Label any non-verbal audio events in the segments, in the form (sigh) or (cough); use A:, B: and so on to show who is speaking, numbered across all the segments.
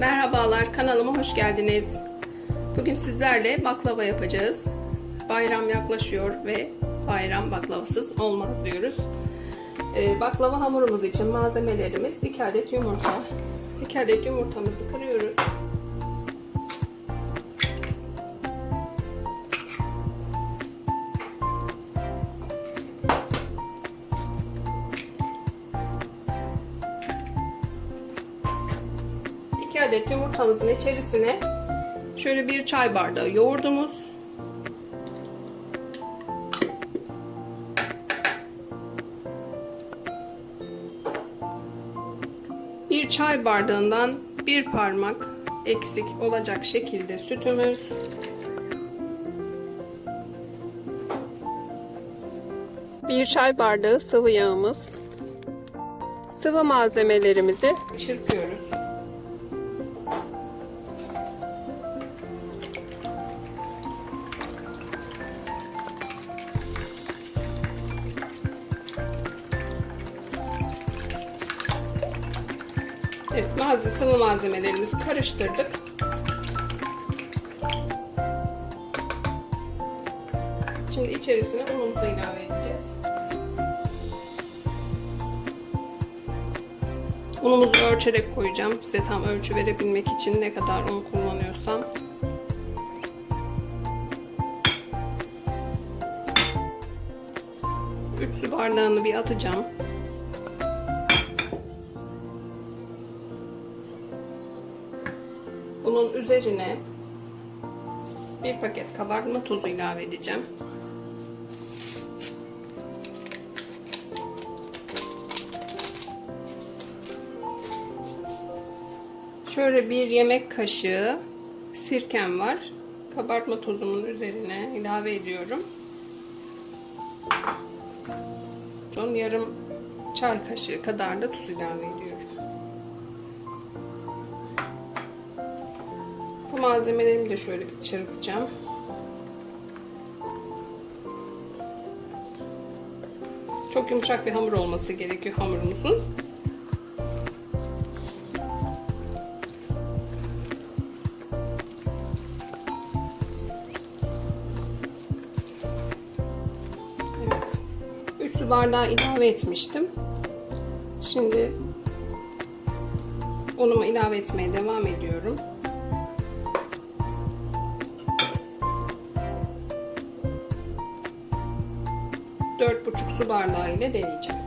A: Merhabalar, kanalıma hoş geldiniz. Bugün sizlerle baklava yapacağız. Bayram yaklaşıyor ve bayram baklavasız olmaz diyoruz. Ee, baklava hamurumuz için malzemelerimiz 2 adet yumurta. 2 adet yumurtamızı kırıyoruz. Adet yumurtamızın içerisine şöyle bir çay bardağı yoğurdumuz, bir çay bardağından bir parmak eksik olacak şekilde sütümüz, bir çay bardağı sıvı yağımız, sıvı malzemelerimizi çırpıyoruz. Malzemelerimizi karıştırdık. Şimdi içerisine unumuzu ilave edeceğiz. Unumuzu ölçerek koyacağım. Size tam ölçü verebilmek için ne kadar un kullanıyorsam. Üç bardağını bir atacağım. Bunun üzerine bir paket kabartma tozu ilave edeceğim. Şöyle bir yemek kaşığı sirkem var. Kabartma tozumun üzerine ilave ediyorum. Son yarım çay kaşığı kadar da tuz ilave ediyorum. Malzemelerimi de şöyle çırpacağım. Çok yumuşak bir hamur olması gerekiyor hamurumuzun. Evet. 3 su bardağı ilave etmiştim. Şimdi unumu ilave etmeye devam ediyorum. Bardağı ile deneyeceğim.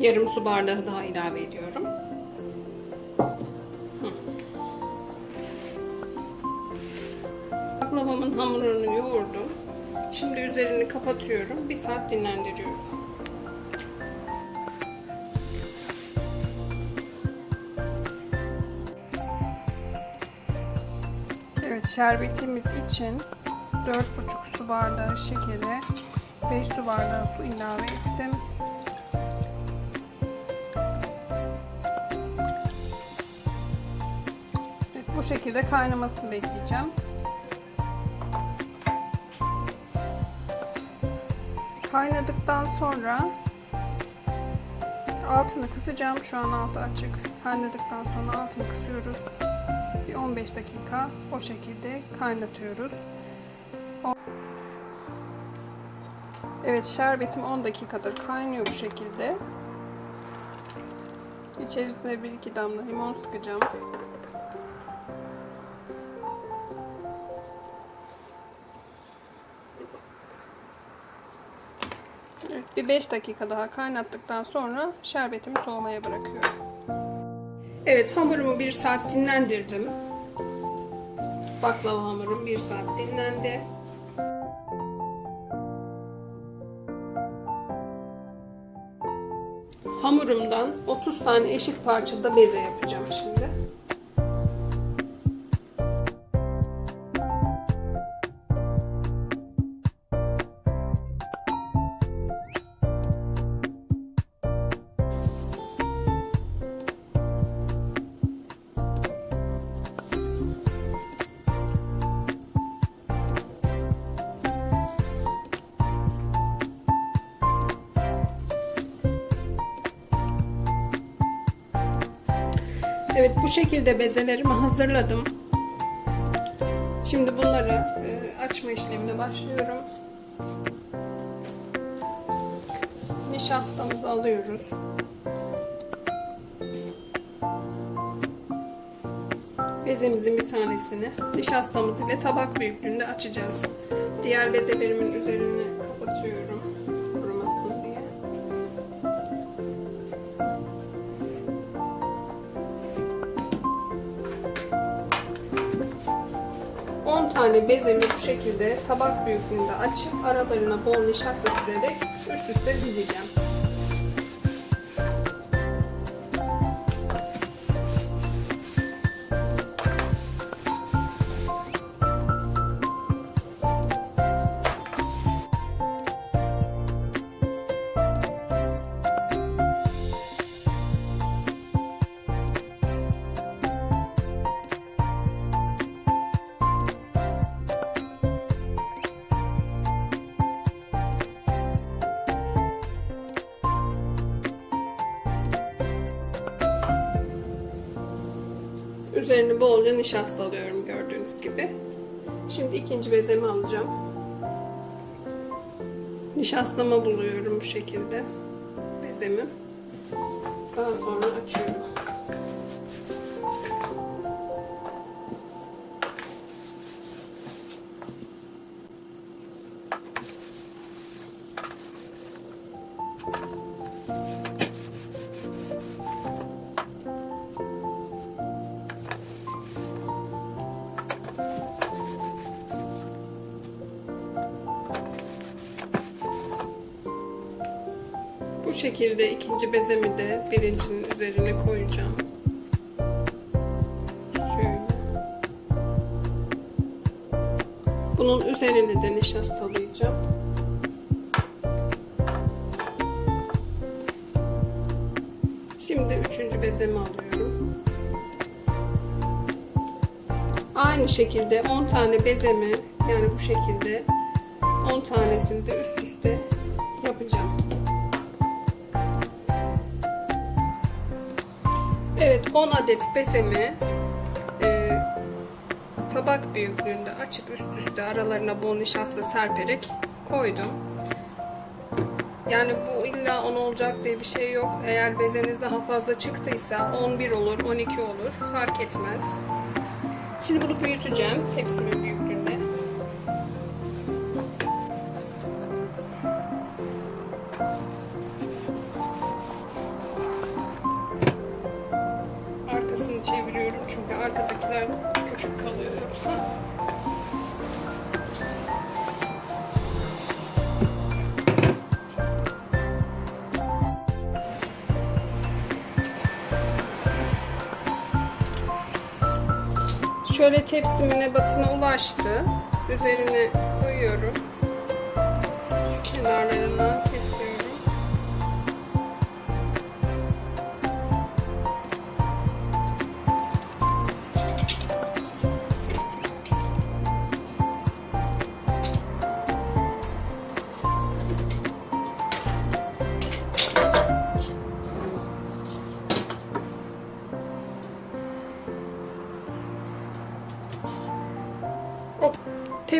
A: Yarım su bardağı daha ilave ediyorum. Hamurunu yoğurdum. Şimdi üzerini kapatıyorum. Bir saat dinlendiriyorum. Evet şerbetimiz için 4,5 su bardağı şekere 5 su bardağı su ilave ettim. Evet, bu şekilde kaynamasını bekleyeceğim. Kaynadıktan sonra altını kısacağım. Şu an altı açık. Kaynadıktan sonra altını kısıyoruz. Bir 15 dakika o şekilde kaynatıyoruz. Evet şerbetim 10 dakikadır kaynıyor bu şekilde. İçerisine 1-2 damla limon sıkacağım. 5 dakika daha kaynattıktan sonra şerbetimi soğumaya bırakıyorum. Evet hamurumu 1 saat dinlendirdim. Baklava hamurum 1 saat dinlendi. Hamurumdan 30 tane eşit parçada beze yapacağım şimdi. Şekilde bezelerimi hazırladım. Şimdi bunları e, açma işlemine başlıyorum. Nişastamızı alıyoruz. Bezemizin bir tanesini nişastamız ile tabak büyüklüğünde açacağız. Diğer bezelerimin üzerini tane bezemi bu şekilde tabak büyüklüğünde açıp aralarına bol nişasta sürerek üst üste dizeceğim. Üzerini bolca nişasta alıyorum gördüğünüz gibi. Şimdi ikinci bezemi alacağım. Nişastlama buluyorum bu şekilde bezemi. Daha sonra açıyorum. Şekilde ikinci bezemi de birincinin üzerine koyacağım. Şöyle. Bunun üzerine de nişastalayacağım. Şimdi üçüncü bezemi alıyorum. Aynı şekilde 10 tane bezemi yani bu şekilde 10 tanesini de üst üste yapacağım. 10 adet bezemi e, tabak büyüklüğünde açıp üst üste aralarına bol nişasta serperek koydum. Yani bu illa 10 olacak diye bir şey yok. Eğer bezeniz daha fazla çıktıysa 11 olur, 12 olur fark etmez. Şimdi bunu büyüteceğim tepsimin büyüklüğünde. Arkasını arkadakiler küçük kalıyor yoksa. Şöyle tepsimin ebatına ulaştı. Üzerine koyuyorum. Şu kenarlarından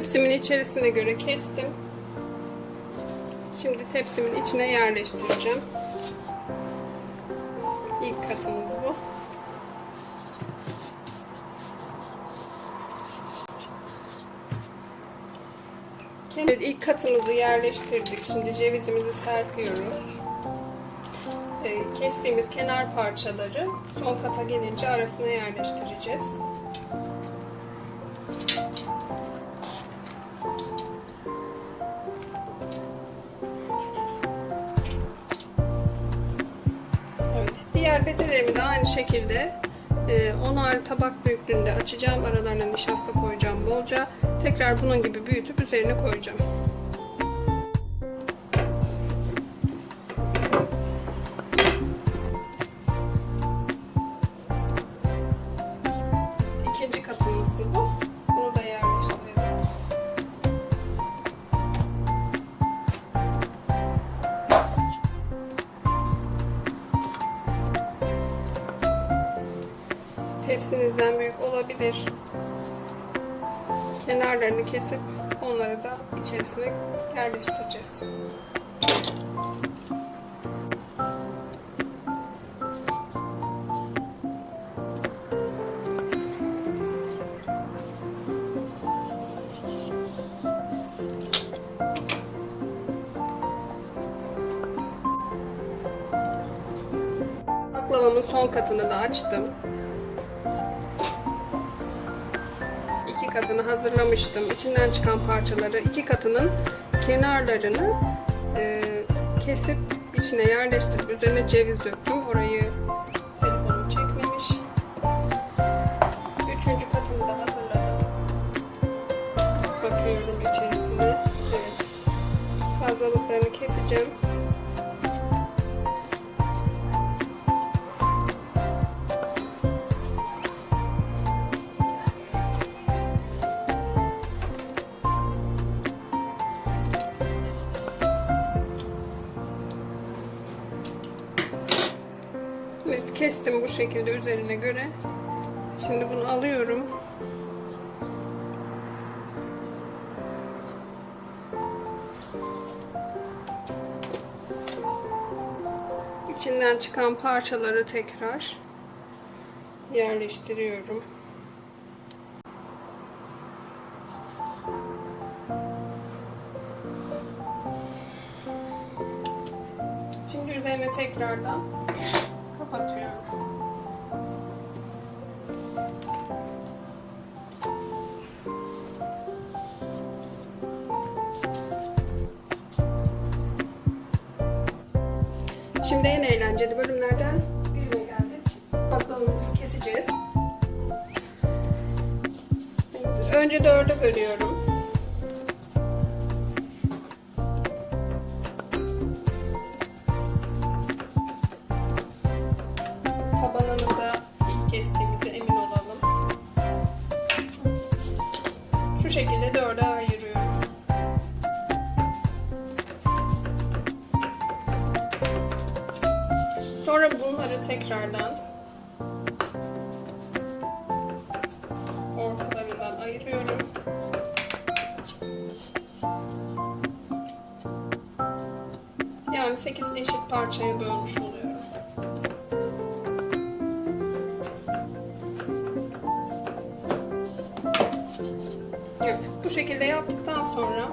A: Tepsimin içerisine göre kestim. Şimdi tepsimin içine yerleştireceğim. İlk katımız bu. Evet, ilk katımızı yerleştirdik. Şimdi cevizimizi serpiyoruz. Ee, kestiğimiz kenar parçaları son kata gelince arasına yerleştireceğiz. Aynı şekilde e, onar tabak büyüklüğünde açacağım. Aralarına nişasta koyacağım bolca. Tekrar bunun gibi büyütüp üzerine koyacağım. Olabilir. Kenarlarını kesip onları da içerisine yerleştireceğiz. Baklavamın son katını da açtım. Katını hazırlamıştım. İçinden çıkan parçaları iki katının kenarlarını e, kesip içine yerleştirip üzerine ceviz döktüm. Orayı telefonum çekmemiş. Üçüncü katını da hazırladım. Bakıyorum içerisine. Evet. Fazlalıklarını keseceğim. Şekilde üzerine göre. Şimdi bunu alıyorum. İçinden çıkan parçaları tekrar yerleştiriyorum. Şimdi en eğlenceli bölümlerden birine geldik. Baklavamızı keseceğiz. Önce dörde bölüyorum. 8 eşit parçaya bölmüş oluyorum. Evet, bu şekilde yaptıktan sonra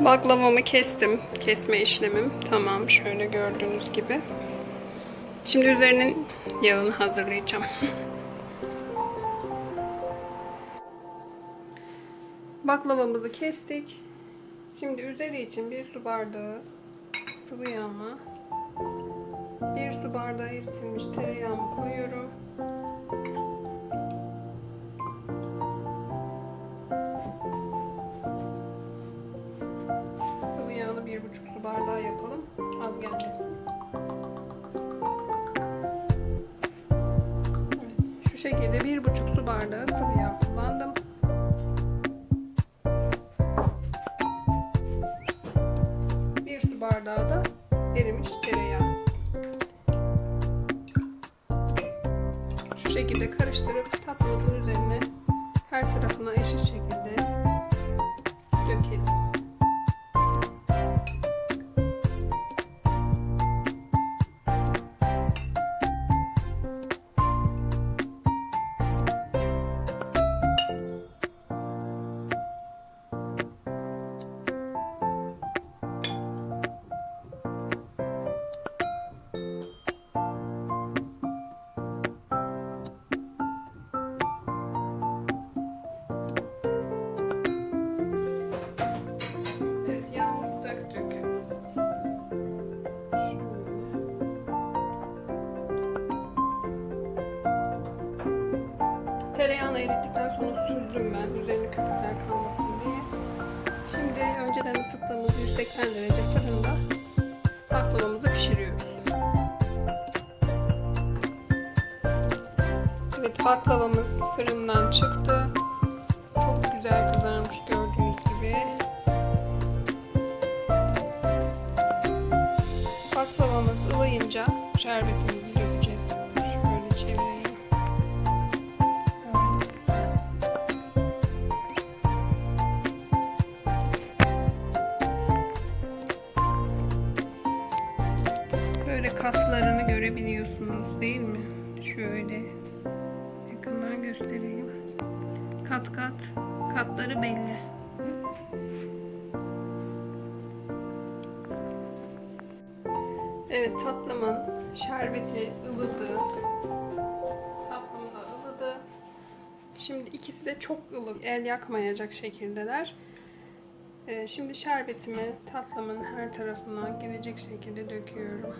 A: Baklavamı kestim. Kesme işlemim tamam. Şöyle gördüğünüz gibi. Şimdi üzerinin yağını hazırlayacağım. (laughs) Baklavamızı kestik. Şimdi üzeri için bir su bardağı sıvı yağma, bir su bardağı eritilmiş tereyağımı koyuyorum. Su bardağı yapalım. Az gelmesin. Evet, şu şekilde bir buçuk su bardağı sıvı yağ Tereyağını erittikten sonra süzdüm ben üzerine köpükler kalmasın diye. Şimdi önceden ısıttığımız 180 derece fırında baklavamızı pişiriyoruz. Evet baklavamız fırından çıktı. Böyle kaslarını görebiliyorsunuz değil mi? Şöyle yakından göstereyim. Kat kat katları belli. Evet tatlımın şerbeti ılıdı. Tatlım da ılıdı. Şimdi ikisi de çok ılık, el yakmayacak şekildeler. Ee, şimdi şerbetimi tatlımın her tarafına gelecek şekilde döküyorum.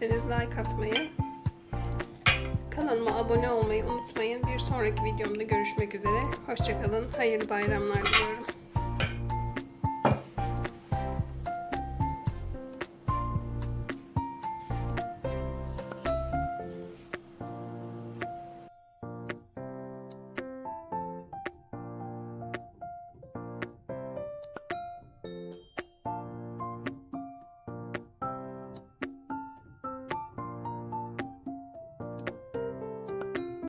A: Beğendiyseniz like atmayı, kanalıma abone olmayı unutmayın. Bir sonraki videomda görüşmek üzere. Hoşçakalın. Hayırlı bayramlar diliyorum.